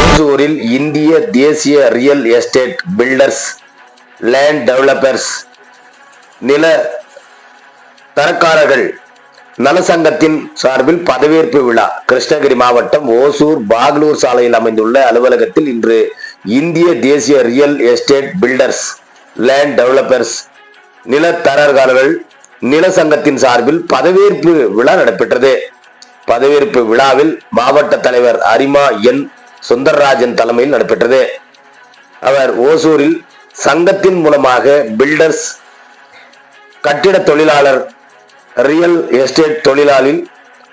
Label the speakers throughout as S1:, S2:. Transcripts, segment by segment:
S1: ஓசூரில் இந்திய தேசிய real estate builders land developers நில தரக்காரர்கள் நலசங்கத்தின் சார்பில் பதவியேற்பு விழா கிருஷ்ணகிரி மாவட்டம் ஓசூர் பாகலூர் சாலையில் அமைந்துள்ள அலுவலகத்தில் இன்று இந்திய தேசிய real estate builders land developers நிலத்தரகர்கள் நில சங்கத்தின் சார்பில் பதவியேற்பு விழா நடைபெற்றது. பதவியேற்பு விழாவில் மாவட்ட தலைவர் அரிமா என். சுந்தரராஜன் தலைமையில் நடைபெற்றது. அவர் ஓசூரில் சங்கத்தின் மூலமாக பில்டர்ஸ் கட்டிட தொழிலாளர் ரியல் எஸ்டேட் தொழிலாளில்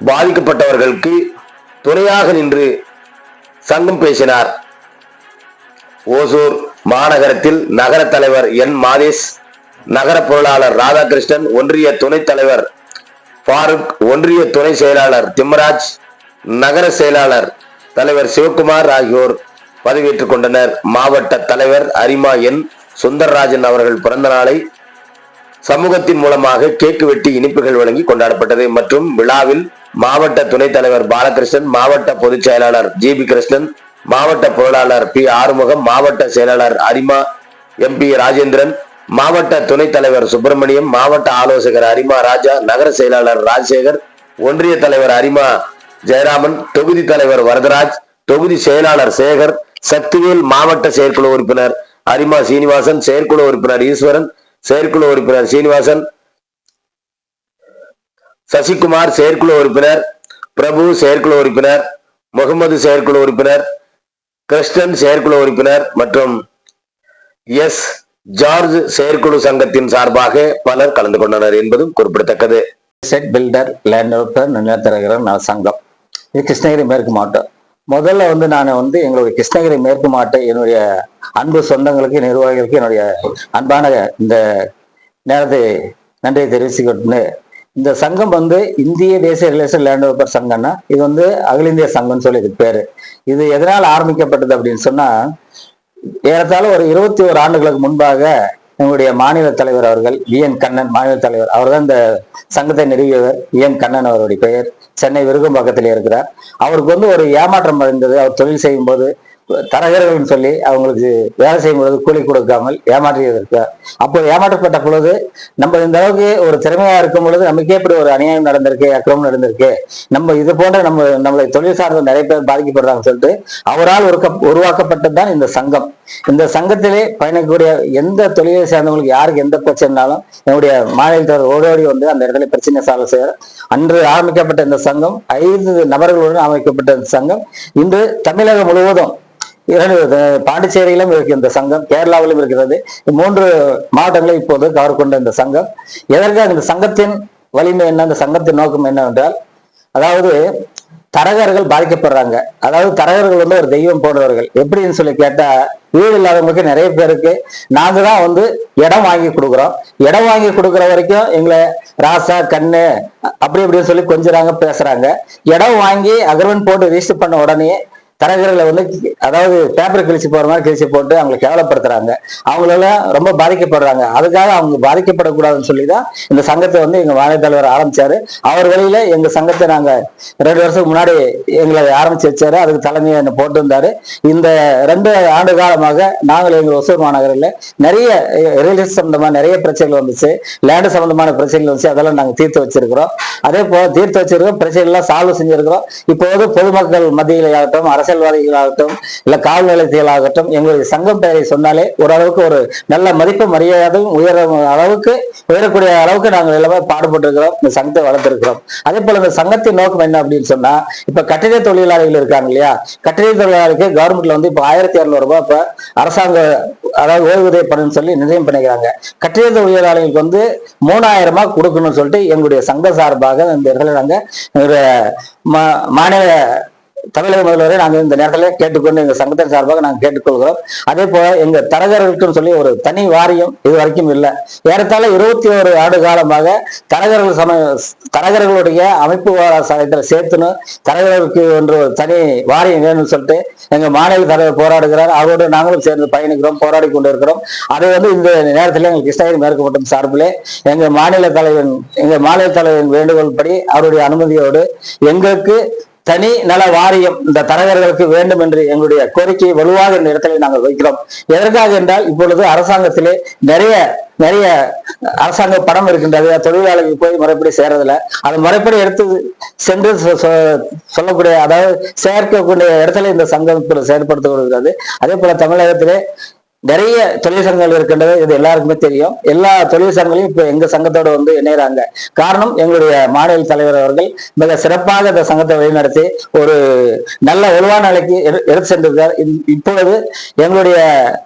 S1: பாதிக்கப்பட்டவர்களுக்கு துணையாக நின்று சங்கம் பேசினார். ஓசூர் மாநகரத்தில் நகர தலைவர் என். மாதேஷ் நகர பொருளாளர் ராதாகிருஷ்ணன் ஒன்றிய துணைத் தலைவர் ஃபாரூக் ஒன்றிய துணை செயலாளர் திம்மராஜ் நகர செயலாளர் தலைவர் சிவகுமார் ஆகியோர் பதவியேற்றுக் கொண்டனர். மாவட்ட தலைவர் அரிமா என். சுந்தரராஜன் அவர்கள் பிறந்த நாளை சமூகத்தின் மூலமாக கேக்கு வெட்டி இனிப்புகள் வழங்கி கொண்டாடப்பட்டது. மற்றும் விழாவில் மாவட்ட துணைத் தலைவர் பாலகிருஷ்ணன் மாவட்ட பொதுச் செயலாளர் ஜி. பி. கிருஷ்ணன் மாவட்ட பொருளாளர் பி. ஆறுமுகம் மாவட்ட செயலாளர் அரிமா எம். பி. ராஜேந்திரன் மாவட்ட துணைத் தலைவர் சுப்பிரமணியம் மாவட்ட ஆலோசகர் அரிமா ராஜா நகர செயலாளர் ராஜசேகர் ஒன்றிய தலைவர் அரிமா ஜெயராமன் தொகுதி தலைவர் வரதராஜ் தொகுதி செயலாளர் சேகர் சக்திவேல் மாவட்ட செயற்குழு உறுப்பினர் அரிமா சீனிவாசன் செயற்குழு உறுப்பினர் ஈஸ்வரன் செயற்குழு உறுப்பினர் சீனிவாசன் சசிகுமார் செயற்குழு உறுப்பினர் பிரபு செயற்குழு உறுப்பினர் முகமது செயற்குழு உறுப்பினர் கிருஷ்ணன் செயற்குழு உறுப்பினர் மற்றும் எஸ். ஜார்ஜ் செயற்குழு சங்கத்தின் சார்பாக பலர் கலந்து கொண்டனர் என்பதும் குறிப்பிடத்தக்கது.
S2: செட் பில்டர் லேண்ட் டெவலப்பர் நிலத்தரகர் சங்கம். இது கிருஷ்ணகிரி மேற்கு மாவட்டம். முதல்ல வந்து நான் வந்து எங்களுடைய கிருஷ்ணகிரி மேற்கு மாவட்ட என்னுடைய அன்பு சொந்தங்களுக்கு நிர்வாகிகளுக்கு என்னுடைய அன்பான இந்த நேரத்தை நன்றியை தெரிவிச்சுக்கிட்டு இந்த சங்கம் வந்து இந்திய தேசிய ரிலேஷன் லேண்ட் டெவலப்பர் சங்கம்னா இது வந்து அகில இந்திய சங்கம்னு சொல்லி இது பேரு. இது எதனால் ஆரம்பிக்கப்பட்டது அப்படின்னு சொன்னா ஏறத்தாழ ஒரு இருபத்தி ஒரு ஆண்டுகளுக்கு முன்பாக எங்களுடைய மாநில தலைவர் அவர்கள் வி. என். கண்ணன் மாநில தலைவர். அவர் தான் இந்த சங்கத்தை நிறுவியவர் வி. என். கண்ணன் அவருடைய பெயர். சென்னை விருகம்பாக்கத்தில் இருக்கிறார். அவருக்கு வந்து ஒரு ஏமாற்றம் அடைந்தது. அவர் தொழில் செய்யும் போது தரகர்கள் சொல்லி அவங்களுக்கு வேலை செய்யும் பொழுது கூலி கொடுக்காமல் ஏமாற்றியதற்கு அப்போ ஏமாற்றப்பட்ட பொழுது நம்ம இந்த அளவுக்கு ஒரு திறமையா இருக்கும் பொழுது நமக்கே இப்படி ஒரு அநியாயம் நடந்திருக்கு அக்கிரமம் நடந்திருக்கு நம்ம இது போன்ற நம்ம நம்மளை தொழில் சார்ந்த நிறைய பேர் பாதிக்கப்படுறாங்கன்னு சொல்லிட்டு அவரால் ஒரு உருவாக்கப்பட்டது தான் இந்த சங்கம். இந்த சங்கத்திலே பயணிக்கக்கூடிய எந்த தொழிலை சேர்ந்தவங்களுக்கு யாருக்கு எந்த பிரச்சனைனாலும் என்னுடைய மாநிலத்தவர் ஓடோடி வந்து அந்த இடத்துல பிரச்சனை சால்வ் செய்ய அன்று ஆரம்பிக்கப்பட்ட இந்த சங்கம் ஐந்து நபர்களுடன் அமைக்கப்பட்ட இந்த சங்கம். இன்று தமிழகம் முழுவதும் இரண்டு பாண்டிச்சேரியிலும் இருக்கு இந்த சங்கம் கேரளாவிலும் இருக்கிறது. மூன்று மாவட்டங்களை இப்போது கவர் கொண்ட இந்த சங்கம். எதற்காக இந்த சங்கத்தின் வலிமை என்ன இந்த சங்கத்தின் நோக்கம் என்னவென்றால் அதாவது தரகர்கள் பாதிக்கப்படுறாங்க. அதாவது தரகர்கள் வந்து ஒரு தெய்வம் போன்றவர்கள். எப்படின்னு சொல்லி கேட்டா வீடு இல்லாதவங்களுக்கு நிறைய பேருக்கு நாங்க தான் வந்து இடம் வாங்கி கொடுக்குறோம். இடம் வாங்கி கொடுக்குற வரைக்கும் எங்களை ராசா கண்ணு அப்படி இப்படின்னு சொல்லி கொஞ்சிறாங்க பேசுறாங்க. இடம் வாங்கி அகர்வன் போட்டு ரிஜிஸ்டர் பண்ண உடனே தரகர்களை வந்து அதாவது பேப்பர் கிழிச்சு போற மாதிரி கிழிச்சு போட்டு அவங்களை கேவலப்படுத்துறாங்க. அவங்களெல்லாம் ரொம்ப பாதிக்கப்படுறாங்க. அதுக்காக அவங்க பாதிக்கப்படக்கூடாதுன்னு சொல்லி தான் இந்த சங்கத்தை வந்து எங்க மாநில தலைவர் ஆரம்பிச்சாரு. அவர் வழியில எங்க சங்கத்தை நாங்க ரெண்டு வருஷத்துக்கு முன்னாடி எங்களை ஆரம்பிச்சு வச்சாரு. அதுக்கு தலைமையை என்ன போட்டு இருந்தாரு இந்த ரெண்டு ஆண்டு காலமாக நாங்கள் எங்கள் ஒசூர் மாநகரில் நிறைய ரியல் சம்பந்தமா நிறைய பிரச்சனைகள் வந்துச்சு. லேண்டு சம்பந்தமான பிரச்சனைகள் வந்துச்சு. அதெல்லாம் நாங்கள் தீர்த்து வச்சிருக்கிறோம். அதே போல தீர்த்து வச்சிருக்கோம் பிரச்சனைகள்லாம் சால்வ் செஞ்சிருக்கிறோம். இப்போது பொதுமக்கள் மத்தியில் ஆகட்டும் அரசியல்வாதிகளாகட்டும் இல்லை காவல் நிலையத்திலாகட்டும் எங்களுடைய சங்கம் பெயரை சொன்னாலே ஓரளவுக்கு ஒரு நல்ல மதிப்பு மரியாதையும் உயர அளவுக்கு உயரக்கூடிய அளவுக்கு நாங்கள் எல்லாமே பாடுபட்டு இருக்கிறோம் இந்த சங்கத்தை வளர்த்திருக்கிறோம். அதே போல இந்த சங்கத்தின் நோக்கம் என்ன அப்படின்னு சொன்னா இப்ப கட்டிட தொழிலாளிகள் இருக்காங்க இல்லையா? கட்டிட தொழிலாளிக்கு கவர்மெண்ட்ல வந்து இப்ப ஆயிரத்தி இரநூறு ரூபாய் இப்ப அரசாங்க அதாவது ஓய்வூதிய பணம் சொல்லி நிர்ணயம் பண்ணிக்கிறாங்க. கட்டிட தொழிலாளிகளுக்கு வந்து மூணாயிரம் ரூபாய் கொடுக்கணும்னு சொல்லிட்டு எங்களுடைய சங்க சார்பாக இந்த இடத்துல நாங்க மா- மாநில தமிழக முதல்வரை நாங்கள் இந்த நேரத்தில் கேட்டுக்கொண்டு எங்கள் சங்கத்தின் சார்பாக நாங்கள் கேட்டுக்கொள்கிறோம். அதே போல எங்கள் தரகர்களுக்குன்னு சொல்லி ஒரு தனி வாரியம் இது வரைக்கும் இல்லை. ஏறத்தாழ இருபத்தி ஒரு ஆண்டு காலமாக தரகர்கள் சம தரகர்களுடைய அமைப்பு சமயத்தில் சேர்த்துணும் தரகர்களுக்கு ஒன்று ஒரு தனி வாரியம் வேணும்னு சொல்லிட்டு எங்கள் மாநில தலைவர் போராடுகிறார். அவரோடு நாங்களும் சேர்ந்து பயணிக்கிறோம் போராடி கொண்டு இருக்கிறோம் அதை வந்து இந்த நேரத்தில் எங்கள் கிருஷ்ணகிரி மேற்கு மட்டும் சார்பிலே எங்கள் மாநில தலைவன் எங்கள் மாநில தலைவரின் வேண்டுகோள் படி அவருடைய அனுமதியோடு எங்களுக்கு தனி நல வாரியம் இந்த தரகர்களுக்கு வேண்டும் என்று எங்களுடைய கோரிக்கையை வலுவாக இந்த இடத்துல நாங்கள் வைக்கிறோம். எதற்காக என்றால் இப்பொழுது அரசாங்கத்திலே நிறைய நிறைய அரசாங்க பணம் இருக்கின்றது. தொழிலாளர்கள் போய் முறைப்படி சேர்றதில்ல. அது முறைப்படி எடுத்து சென்று சொ- சொல்லக்கூடிய அதாவது சேர்க்கக்கூடிய இடத்துல இந்த சங்கம் இப்ப அதே போல தமிழகத்திலே நிறைய தொழிற்சங்கங்கள் இருக்கின்றது இது எல்லாருக்குமே தெரியும். எல்லா தொழிற்சங்கங்களையும் இப்ப எங்க சங்கத்தோடு வந்து இணையறாங்க. காரணம் எங்களுடைய மாநில தலைவர் அவர்கள் மிக சிறப்பாக இந்த சங்கத்தை வழிநடத்தி ஒரு நல்ல வலுவான நிலைக்கு எடுத்து சென்றிருக்கார் இப்பொழுது எங்களுடைய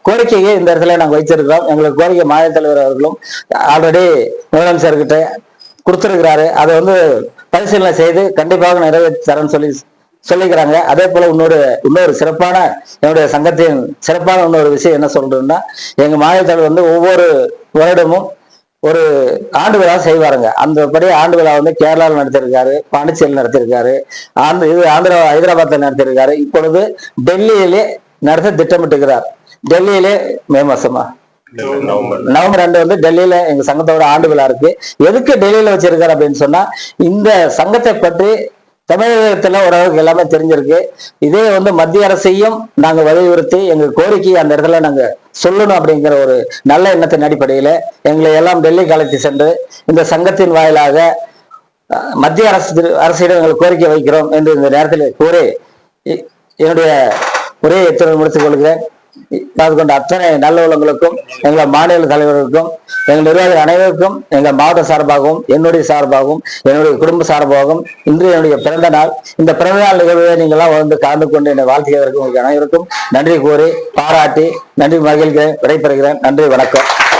S2: கோரிக்கையை இந்த இடத்துல நாங்கள் வைத்திருக்கிறோம். எங்களுக்கு கோரிக்கை மாநில தலைவர் அவர்களும் ஆல்ரெடி முதலமைச்சர்கிட்ட கொடுத்திருக்கிறாரு. அதை வந்து பரிசீலனை செய்து கண்டிப்பாக நிறைவேற்றி தரேன்னு சொல்லி சொல்லிக்கிறாங்க. அதே போல இன்னொரு இன்னொரு சிறப்பான என்னுடைய சங்கத்தின் சிறப்பான இன்னொரு விஷயம் என்ன சொல்றேன்னா எங்க மாநில தலைவர் வந்து ஒவ்வொரு வருடமும் ஒரு ஆண்டு விழா செய்வாருங்க. அந்த படி ஆண்டு விழா வந்து கேரளாவில் நடத்திருக்காரு பாண்டிச்சேரியில் நடத்திருக்காரு ஆந்திர இது ஆந்திரா ஹைதராபாத்தில் நடத்திருக்காரு இப்பொழுது டெல்லியிலே நடத்த திட்டமிட்டுகிறார் டெல்லியிலே மே மாசமா? நவம்பர் ரெண்டு வந்து டெல்லியில எங்க சங்கத்தோட ஆண்டு விழா இருக்கு. எதுக்கு டெல்லியில வச்சிருக்காரு அப்படின்னு சொன்னா இந்த சங்கத்தை பற்றி தமிழகத்துல ஓரளவுக்கு எல்லாமே தெரிஞ்சிருக்கு. இதே வந்து மத்திய அரசையும் நாங்க வலியுறுத்தி எங்க கோரிக்கையை அந்த இடத்துல நாங்க சொல்லணும் அப்படிங்கிற ஒரு நல்ல எண்ணத்தின் அடிப்படையில எங்களை எல்லாம் டெல்லி அழைத்து சென்று இந்த சங்கத்தின் வாயிலாக மத்திய அரசு அரசிடம் எங்கள் கோரிக்கை வைக்கிறோம் என்று இந்த நேரத்தில் கூறி என்னுடைய உரையை எத்தனை முடித்துக் கொள்கிறேன். கலந்து கொண்ட அத்தனை நல்லுள்ளங்களுக்கும் எங்கள் மாநில தலைவர்களுக்கும் எங்கள் நிர்வாகிகள் அனைவருக்கும் எங்கள் மாவட்ட சார்பாகவும் என்னுடைய சார்பாகவும் என்னுடைய குடும்ப சார்பாகவும் இன்று என்னுடைய பிறந்த நாள். இந்த பிறந்த நாள் நிகழ்வை நீங்களாம் வந்து கலந்து கொண்டு என்னை வாழ்த்துகிறதற்கு உங்களுக்கு அனைவருக்கும் நன்றி கூறி பாராட்டி நன்றி மகிழ்கிறேன் விடைபெறுகிறேன். நன்றி வணக்கம்.